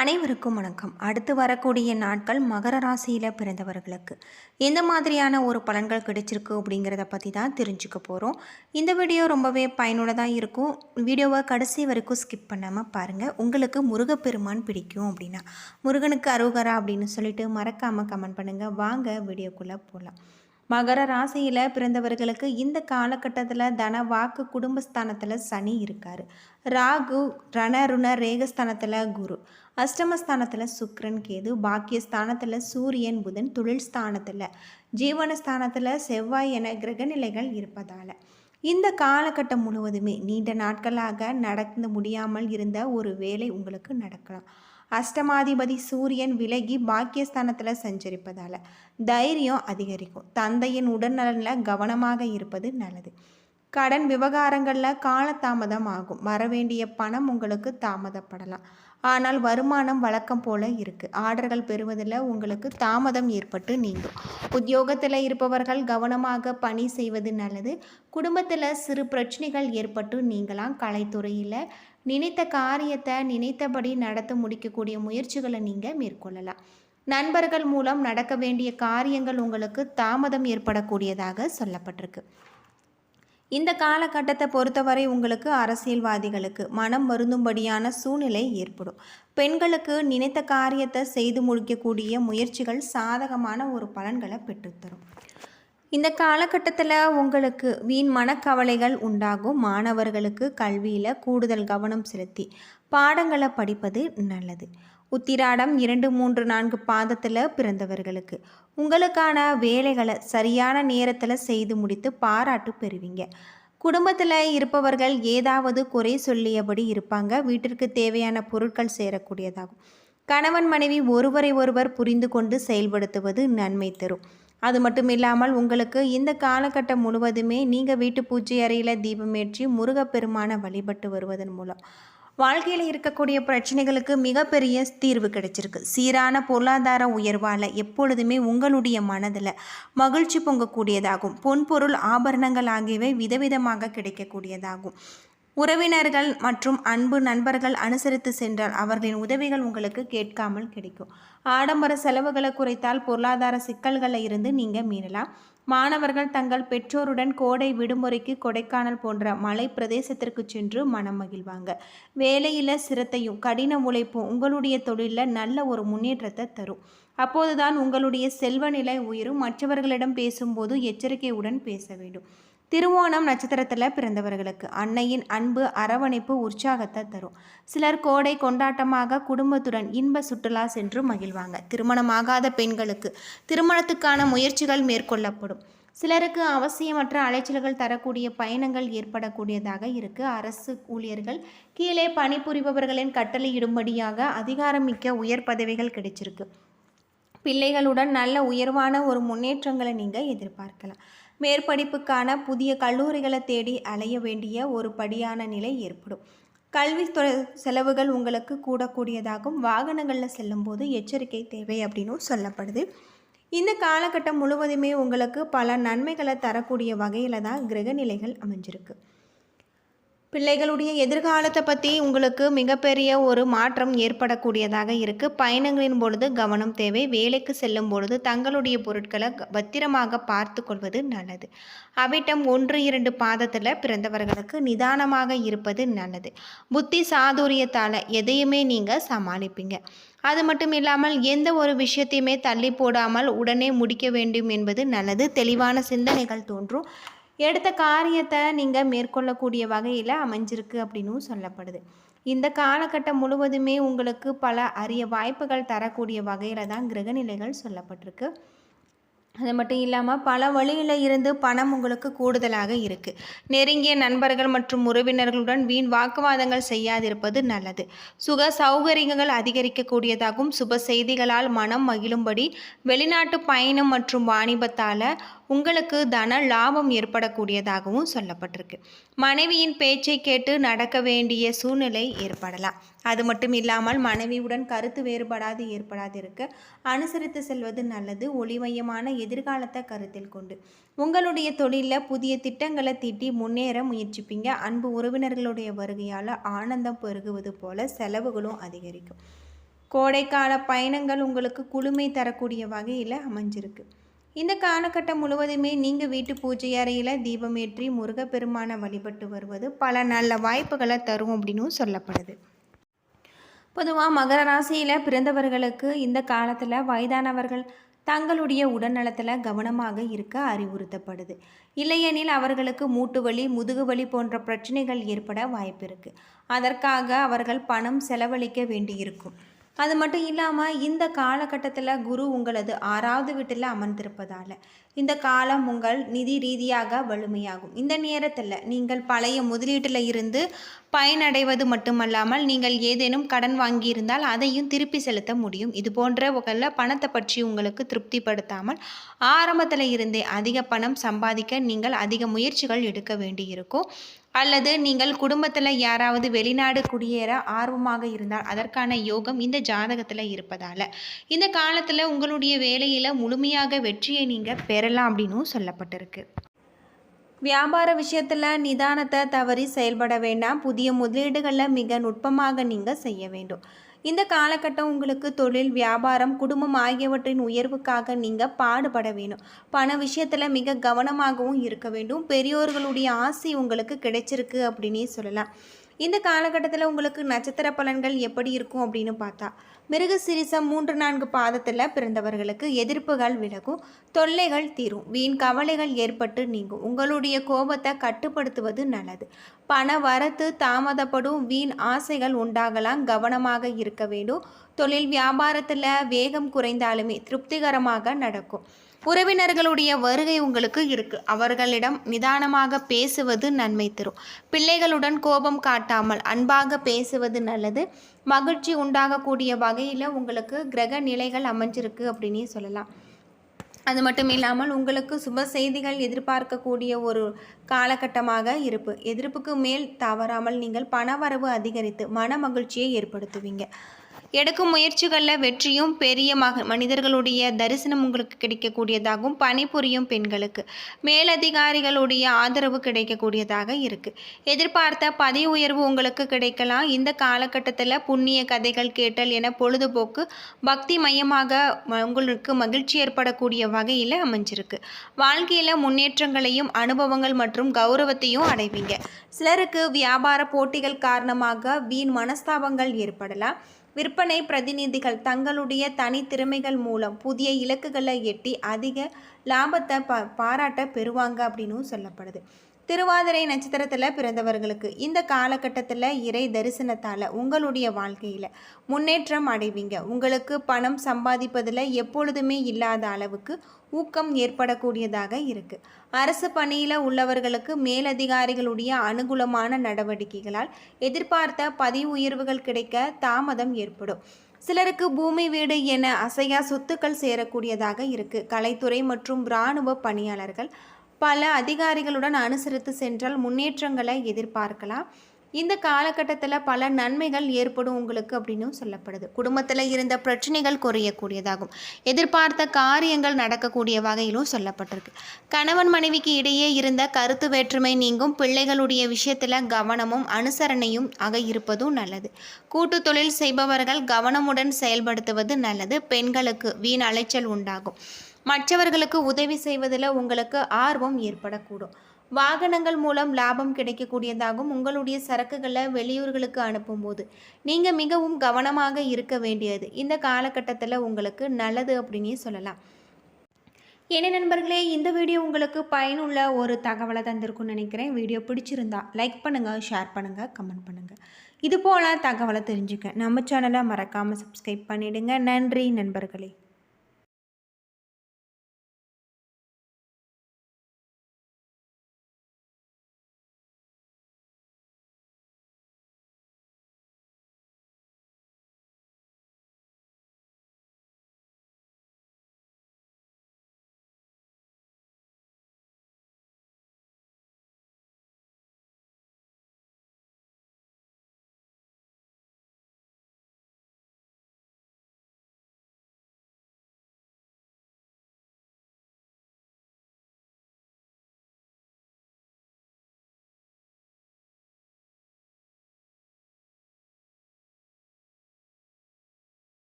அனைவருக்கும் வணக்கம். அடுத்து வரக்கூடிய நாட்கள் மகர ராசியில் பிறந்தவர்களுக்கு. எந்த மாதிரியான ஒரு பலன்கள் கிடைச்சிருக்கு அப்படிங்கிறத பற்றி தான் தெரிஞ்சுக்க போகிறோம் இந்த வீடியோ ரொம்பவே பயனுள்ளதாக இருக்கும். வீடியோவை கடைசி வரைக்கும் ஸ்கிப் பண்ணாமல் பாருங்கள் உங்களுக்கு முருகப்பெருமான் பிடிக்கும் அப்படின்னா. முருகனுக்கு அருகரா அப்படின்னு சொல்லிட்டு மறக்காமல் கமெண்ட் பண்ணுங்கள் வாங்க வீடியோக்குள்ளே போகலாம் மகர ராசியில் பிறந்தவர்களுக்கு இந்த காலகட்டத்தில் தன வாக்கு குடும்பஸ்தானத்தில் சனி இருக்கார். ராகு ரணருண ரேகஸ்தானத்தில் குரு. அஷ்டமஸ்தானத்தில் சுக்ரன் கேது. பாக்கியஸ்தானத்தில் சூரியன் புதன் தொழில் ஸ்தானத்தில். ஜீவனஸ்தானத்தில் செவ்வாய் என கிரகநிலைகள் இருப்பதால். இந்த காலகட்டம் முழுவதுமே நீண்ட நாட்களாக நடந்து முடியாமல் இருந்த ஒரு வேலை உங்களுக்கு நடக்கலாம். அஷ்டமாதிபதி சூரியன் விலகி பாக்கியஸ்தானத்தில் சஞ்சரிப்பதால் தைரியம் அதிகரிக்கும். தந்தையின் உடல்நலனில் கவனமாக இருப்பது நல்லது. கடன் விவகாரங்களில் காலதாமதம் ஆகும். வரவேண்டிய பணம் உங்களுக்கு தாமதப்படலாம். ஆனால் வருமானம் வழக்கம் போல இருக்குது ஆர்டர்கள் பெறுவதில் உங்களுக்கு தாமதம் ஏற்பட்டு நீங்கும். உத்தியோகத்தில் இருப்பவர்கள் கவனமாக பணி செய்வது நல்லது. குடும்பத்தில் சிறு பிரச்சனைகள் ஏற்பட்டு நீங்களாம் கலைத்துறையில் நினைத்த காரியத்தை நினைத்தபடி நடத்த முடிக்கக்கூடிய முயற்சிகளை நீங்கள் மேற்கொள்ளலாம். நண்பர்கள் மூலம் நடக்க வேண்டிய காரியங்கள் உங்களுக்கு தாமதம் ஏற்படக்கூடியதாக சொல்லப்பட்டிருக்கு. இந்த காலகட்டத்தை பொறுத்தவரை உங்களுக்கு அரசியல்வாதிகளுக்கு மனம் வருந்தும்படியான சூழ்நிலை ஏற்படும். பெண்களுக்கு நினைத்த காரியத்தை செய்து முடிக்கக்கூடிய முயற்சிகள் சாதகமான ஒரு பலன்களை பெற்றுத்தரும். இந்த காலகட்டத்தில் உங்களுக்கு வீண் மனக்கவலைகள் உண்டாகும். மாணவர்களுக்கு கல்வியில் கூடுதல் கவனம் செலுத்தி பாடங்களை படிப்பது நல்லது. உத்திராடம் இரண்டு மூன்று நான்கு பாதத்தில் பிறந்தவர்களுக்கு உங்களுக்கான வேலைகளை சரியான நேரத்தில் செய்து முடித்து பாராட்டு பெறுவீங்க. குடும்பத்தில் இருப்பவர்கள் ஏதாவது குறை சொல்லியபடி இருப்பாங்க. வீட்டிற்கு தேவையான பொருட்கள் சேரக்கூடியதாகும். கணவன் மனைவி ஒருவரை ஒருவர் புரிந்து கொண்டு செயல்படுத்துவது நன்மை தரும். அது மட்டும் இல்லாமல் உங்களுக்கு இந்த காலகட்டம் முழுவதுமே நீங்கள் வீட்டு பூஜை அறையில் தீபமேற்றி முருகப்பெருமானை வழிபட்டு வருவதன் மூலம். வாழ்க்கையில் இருக்கக்கூடிய பிரச்சனைகளுக்கு மிகப்பெரிய தீர்வு கிடைச்சிருக்கு. சீரான பொருளாதார உயர்வால் எப்பொழுதுமே உங்களுடைய மனதில் மகிழ்ச்சி பொங்கக்கூடியதாகும். பொன்பொருள் ஆபரணங்கள் ஆகியவை விதவிதமாக கிடைக்கக்கூடியதாகும். உறவினர்கள் மற்றும் அன்பு நண்பர்கள் அனுசரித்து சென்றால் அவர்களின் உதவிகள் உங்களுக்கு கேட்காமல் கிடைக்கும். ஆடம்பர செலவுகளை குறைத்தால் பொருளாதார சிக்கல்களில் இருந்து நீங்கள் மீறலாம். மாணவர்கள் தங்கள் பெற்றோருடன் கோடை விடுமுறைக்கு கொடைக்கானல் போன்ற மலை பிரதேசத்திற்கு சென்று மனம் மகிழ்வாங்க. வேலையில் சிரத்தையும் கடின உழைப்பும் உங்களுடைய தொழிலில் நல்ல ஒரு முன்னேற்றத்தை தரும். அப்போதுதான் உங்களுடைய செல்வநிலை உயரும். மற்றவர்களிடம் பேசும்போது எச்சரிக்கையுடன் பேச வேண்டும். திருவோணம் நட்சத்திரத்தில் பிறந்தவர்களுக்கு அன்னையின் அன்பு அரவணைப்பு உற்சாகத்தை தரும். சிலர் கோடை கொண்டாட்டமாக குடும்பத்துடன் இன்ப சுற்றுலா சென்று மகிழ்வாங்க. திருமணமாகாத பெண்களுக்கு திருமணத்துக்கான முயற்சிகள் மேற்கொள்ளப்படும். சிலருக்கு அவசியமற்ற அலைச்சல்கள் தரக்கூடிய பயணங்கள் ஏற்படக்கூடியதாக இருக்கு. அரசு ஊழியர்கள் கீழே பணிபுரிபவர்களின் கட்டளையிடும்படியாக அதிகாரமிக்க உயர் பதவிகள் கிடைச்சிருக்கு. பிள்ளைகளுடன் நல்ல உயர்வான ஒரு முன்னேற்றங்களை நீங்கள் எதிர்பார்க்கலாம். மேற்படிப்புக்கான புதிய கல்லூரிகளை தேடி அலைய வேண்டிய ஒரு படியான நிலை ஏற்படும். கல்வி செலவுகள் உங்களுக்கு கூடக்கூடியதாகும். வாகனங்களில் செல்லும்போது எச்சரிக்கை தேவை அப்படின்னும் சொல்லப்படுது. இந்த காலகட்டம் முழுவதுமே உங்களுக்கு பல நன்மைகளை தரக்கூடிய வகையில் தான் கிரகநிலைகள் அமைஞ்சிருக்கு. பிள்ளைகளுடைய எதிர்காலத்தை பற்றி உங்களுக்கு மிகப்பெரிய ஒரு மாற்றம் ஏற்படக்கூடியதாக இருக்குது பயணங்களின் பொழுது கவனம் தேவை. வேலைக்கு செல்லும் பொழுது தங்களுடைய பொருட்களை பத்திரமாக பார்த்து கொள்வது நல்லது. அவிட்டம் ஒன்று இரண்டு பாதத்தில் பிறந்தவர்களுக்கு நிதானமாக இருப்பது நல்லது. புத்தி சாதுரியத்தால் எதையுமே நீங்கள் சமாளிப்பீங்க. அது மட்டும் இல்லாமல் எந்த ஒரு விஷயத்தையுமே தள்ளி போடாமல் உடனே முடிக்க வேண்டும் என்பது நல்லது. தெளிவான சிந்தனைகள் தோன்றும். எடுத்த காரியத்தை நீங்கள் மேற்கொள்ளக்கூடிய வகையில் அமைஞ்சிருக்கு அப்படின்னும் சொல்லப்படுது. இந்த காலகட்டம் முழுவதுமே உங்களுக்கு பல அரிய வாய்ப்புகள் தரக்கூடிய வகையில் தான் கிரகநிலைகள் சொல்லப்பட்டிருக்கு. அது மட்டும் இல்லாமல் பல வழியில் இருந்து பணம் உங்களுக்கு கூடுதலாக இருக்குது நெருங்கிய நண்பர்கள் மற்றும் உறவினர்களுடன் வீண் வாக்குவாதங்கள் செய்யாதிருப்பது நல்லது. சுக சௌகரியங்கள் அதிகரிக்கக்கூடியதாகவும் சுப செய்திகளால் மனம் மகிழும்படி வெளிநாட்டு பயணம் மற்றும் வாணிபத்தால் உங்களுக்கு தன லாபம் ஏற்படக்கூடியதாகவும் சொல்லப்பட்டிருக்கு. மனைவியின் பேச்சை கேட்டு நடக்க வேண்டிய சூழ்நிலை ஏற்படலாம். அது மட்டும் இல்லாமல் மனைவியுடன் கருத்து வேறுபடாது ஏற்படாது இருக்க அனுசரித்து செல்வது நல்லது. ஒளிமயமான எதிர்காலத்தை கருத்தில் கொண்டு. உங்களுடைய தொழிலில் புதிய திட்டங்களை தீட்டி முன்னேற முயற்சிப்பீங்க. அன்பு உறவினர்களுடைய வருகையால் ஆனந்தம் பெருகுவது போல செலவுகளும் அதிகரிக்கும். கோடைக்கால பயணங்கள் உங்களுக்கு குளுமை தரக்கூடிய வகையில் அமைஞ்சிருக்கு. இந்த காலகட்டம் முழுவதுமே நீங்கள் வீட்டு பூஜை அறையில் தீபமேற்றி முருகப்பெருமானை வழிபட்டு வருவது பல நல்ல வாய்ப்புகளை தரும் அப்படின்னும் சொல்லப்படுது. பொதுவாக மகர ராசியில் பிறந்தவர்களுக்கு இந்த காலத்தில் வயதானவர்கள் தங்களுடைய உடல்நலத்தில் கவனமாக இருக்க அறிவுறுத்தப்படுது. இல்லையெனில் அவர்களுக்கு மூட்டு வலி முதுகு வலி போன்ற பிரச்சனைகள் ஏற்பட வாய்ப்பு இருக்குது அதற்காக அவர்கள் பணம் செலவழிக்க வேண்டியிருக்கும். அது மட்டும் இல்லாமல் இந்த காலகட்டத்தில் குரு உங்களது ஆறாவது வீட்டில் அமர்ந்திருப்பதால் இந்த காலம் உங்கள் நிதி ரீதியாக வலிமையாகும். இந்த நேரத்தில் நீங்கள் பழைய முதலீட்டில் இருந்து பயனடைவது மட்டுமல்லாமல் நீங்கள் ஏதேனும் கடன் வாங்கியிருந்தால் அதையும் திருப்பி செலுத்த முடியும். இது போன்ற வகையில் பணத்தை பற்றி உங்களுக்கு திருப்திப்படுத்தாமல் ஆரம்பத்தில் இருந்தே அதிக பணம் சம்பாதிக்க நீங்கள் அதிக முயற்சிகள் எடுக்க வேண்டியிருக்கும். அல்லது நீங்கள் குடும்பத்தில் யாராவது வெளிநாடு குடியேற ஆர்வமாக இருந்தால் அதற்கான யோகம் இந்த ஜாதகத்தில் இருப்பதால். இந்த காலத்தில் உங்களுடைய வேலையில் முழுமையாக வெற்றியை நீங்கள் பெறலாம் அப்படின்னும் சொல்லப்பட்டிருக்கு. வியாபார விஷயத்தில் நிதானத்தை தவறி செயல்பட வேண்டாம். புதிய முதலீடுகளை மிக நுட்பமாக நீங்கள் செய்ய வேண்டும். இந்த காலகட்டம் உங்களுக்கு தொழில் வியாபாரம் குடும்பம் ஆகியவற்றின் உயர்வுக்காக நீங்கள் பாடுபட வேணும். பண விஷயத்தில் மிக கவனமாகவும் இருக்க வேண்டும். பெரியோர்களுடைய ஆசை உங்களுக்கு கிடைச்சிருக்கு அப்படின்னே சொல்லலாம். இந்த காலகட்டத்தில் உங்களுக்கு நட்சத்திர பலன்கள் எப்படி இருக்கும் அப்படின்னு பார்த்தா மிருக சிரிசம் மூன்று நான்கு பாதத்தில் பிறந்தவர்களுக்கு எதிர்ப்புகள் விலகும் தொல்லைகள் தீரும் வீண் கவலைகள் ஏற்பட்டு நீங்கும். உங்களுடைய கோபத்தை கட்டுப்படுத்துவது நல்லது. பண வரத்து தாமதப்படும் வீண் ஆசைகள் உண்டாகலாம் கவனமாக இருக்க வேண்டும். தொழில் வியாபாரத்தில் வேகம் குறைந்தாலுமே திருப்திகரமாக நடக்கும். உறவினர்களுடைய வருகை உங்களுக்கு இருக்கு. அவர்களிடம் நிதானமாக பேசுவது நன்மை தரும். பிள்ளைகளுடன் கோபம் காட்டாமல் அன்பாக பேசுவது நல்லது. மகிழ்ச்சி உண்டாகக்கூடிய வகையில் உங்களுக்கு கிரக நிலைகள் அமைஞ்சிருக்கு அப்படின்னே சொல்லலாம். அது மட்டும் இல்லாமல் உங்களுக்கு சுப செய்திகள் எதிர்பார்க்கக்கூடிய ஒரு காலகட்டமாக இருப்பு. எதிர்ப்புக்கு மேல் தவறாமல் நீங்கள் பணவரவு அதிகரித்து மன மகிழ்ச்சியை ஏற்படுத்துவீங்க. எடுக்கும் முயற்சிகளில் வெற்றியும் பெரிய மக மனிதர்களுடைய தரிசனம் உங்களுக்கு கிடைக்கக்கூடியதாகவும் பணிபுரியும் பெண்களுக்கு. மேலதிகாரிகளுடைய ஆதரவு கிடைக்கக்கூடியதாக இருக்குது எதிர்பார்த்த பதவி உயர்வு உங்களுக்கு கிடைக்கலாம். இந்த காலகட்டத்தில் புண்ணிய கதைகள் கேட்டல் என பொழுதுபோக்கு பக்தி மையமாக உங்களுக்கு மகிழ்ச்சி ஏற்படக்கூடிய வகையில் அமைஞ்சிருக்கு. வாழ்க்கையில் முன்னேற்றங்களையும் அனுபவங்கள் மற்றும் கௌரவத்தையும் அடைவீங்க. சிலருக்கு வியாபார போட்டிகள் காரணமாக வீண் மனஸ்தாபங்கள் ஏற்படலாம். விற்பனை பிரதிநிதிகள் தங்களுடைய தனித்திறமைகள் மூலம் புதிய இலக்குகளை எட்டி அதிக லாபத்தை ப பாராட்ட பெறுவாங்க அப்படின்னும் சொல்லப்படுது. திருவாதிரை நட்சத்திரத்தில் பிறந்தவர்களுக்கு இந்த காலகட்டத்தில் இறை தரிசனத்தால் உங்களுடைய வாழ்க்கையில் முன்னேற்றம் அடைவீங்க. உங்களுக்கு பணம் சம்பாதிப்பதில் எப்பொழுதுமே இல்லாத அளவுக்கு ஊக்கம் ஏற்படக்கூடியதாக இருக்குது அரசு பணியில் உள்ளவர்களுக்கு மேலதிகாரிகளுடைய அனுகூலமான நடவடிக்கைகளால் எதிர்பார்த்த பதவி உயர்வுகள் கிடைக்க தாமதம் ஏற்படும். சிலருக்கு பூமி வீடு என அசையா சொத்துக்கள் சேரக்கூடியதாக இருக்குது கலைத்துறை மற்றும் இராணுவ பணியாளர்கள் பல அதிகாரிகளுடன் அனுசரித்து சென்றால் முன்னேற்றங்களை எதிர்பார்க்கலாம். இந்த காலகட்டத்தில் பல நன்மைகள் ஏற்படும் உங்களுக்கு அப்படின்னு சொல்லப்படுது. குடும்பத்தில் இருந்த பிரச்சனைகள் குறையக்கூடியதாகும். எதிர்பார்த்த காரியங்கள் நடக்கக்கூடிய வகையிலும் சொல்லப்பட்டிருக்கு. கணவன் மனைவிக்கு இடையே இருந்த கருத்து வேற்றுமை நீங்கும். பிள்ளைகளுடைய விஷயத்தில் கவனமும் அனுசரணையும் ஆக இருப்பதும் நல்லது. கூட்டு தொழில் செய்பவர்கள் கவனமுடன் செயல்படுத்துவது நல்லது. பெண்களுக்கு வீண் அலைச்சல் உண்டாகும். மற்றவர்களுக்கு உதவி செய்வதில் உங்களுக்கு ஆர்வம் ஏற்படக்கூடும். வாகனங்கள் மூலம் லாபம் கிடைக்கக்கூடியதாகவும் உங்களுடைய சரக்குகளை வெளியூர்களுக்கு அனுப்பும்போது நீங்கள் மிகவும் கவனமாக இருக்க வேண்டியது. இந்த காலகட்டத்தில் உங்களுக்கு நல்லது அப்படின்னே சொல்லலாம். என்ன நண்பர்களே இந்த வீடியோ உங்களுக்கு பயனுள்ள ஒரு தகவலை தந்திருக்குன்னு நினைக்கிறேன். வீடியோ பிடிச்சிருந்தா லைக் பண்ணுங்கள் ஷேர் பண்ணுங்கள் கமெண்ட் பண்ணுங்கள் இது போல் தகவலை தெரிஞ்சுக்க நம்ம சேனலை மறக்காமல் சப்ஸ்கிரைப் பண்ணிவிடுங்க நன்றி நண்பர்களே.